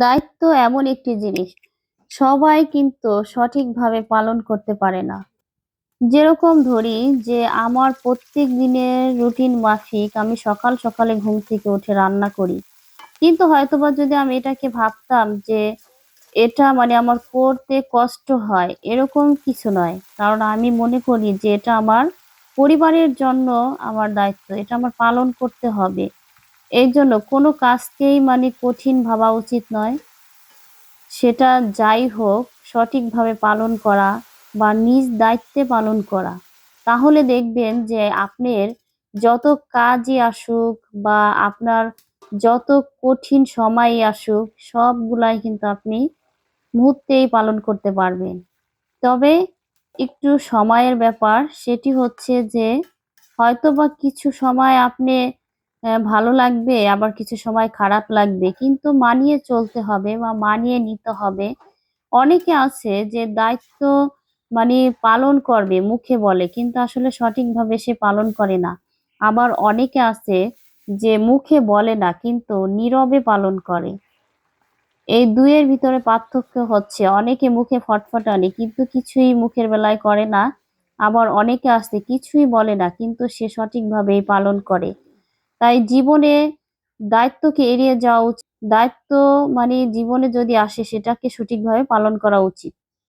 দায়িত্ব এমন একটি জিনিস। সবাই কিন্তু সঠিকভাবে পালন করতে পারে না। যেরকম ধরি যে আমার প্রত্যেক দিনের রুটিন মাফিক, আমি সকাল সকালে ঘুম থেকে উঠে রান্না করি। কিন্তু হয়তোবা যদি আমি এটাকে ভাবতাম যে এটা মানে আমার করতে কষ্ট হয়, এরকম কিছু নয়। কারণ আমি মনে করি যে এটা আমার পরিবারের জন্য আমার দায়িত্ব, এটা আমার পালন করতে হবে। এই জন্য কোনো কাজকেই মানে কঠিন ভাবা উচিত নয়। সেটা যাই হোক, সঠিকভাবে পালন করা বা নিজ দায়িত্বে পালন করা। তাহলে দেখবেন যে আপনার যত কাজই আসুক বা আপনার যত কঠিন সময়ই আসুক, সবগুলাই কিন্তু আপনি মুহূর্তেই পালন করতে পারবেন। তবে একটু সময়ের ব্যাপার, সেটি হচ্ছে যে হয়তোবা কিছু সময় আপনি ভালো লাগবে, আবার কিছু সময় খারাপ লাগবে। কিন্তু মানিয়ে চলতে হবে বা মানিয়ে নিতে হবে। অনেকে আছে যে দায়িত্ব মানে পালন করবে, মুখে বলে, কিন্তু আসলে সঠিকভাবে সে পালন করে না। আবার অনেকে আছে যে মুখে বলে না, কিন্তু নীরবে পালন করে। এই দুইয়ের ভিতরে পার্থক্য হচ্ছে, অনেকে মুখে ফটফটানি, কিন্তু কিছুই মুখের বেলায় করে না। আবার অনেকে আছে, কিছুই বলে না, কিন্তু সে সঠিকভাবেই পালন করে। তাই জীবনে দায়িত্বকে এড়িয়ে যাওয়া উচিত। দায়িত্ব মানে জীবনে যদি আসে, সেটাকে সঠিকভাবে পালন করা উচিত।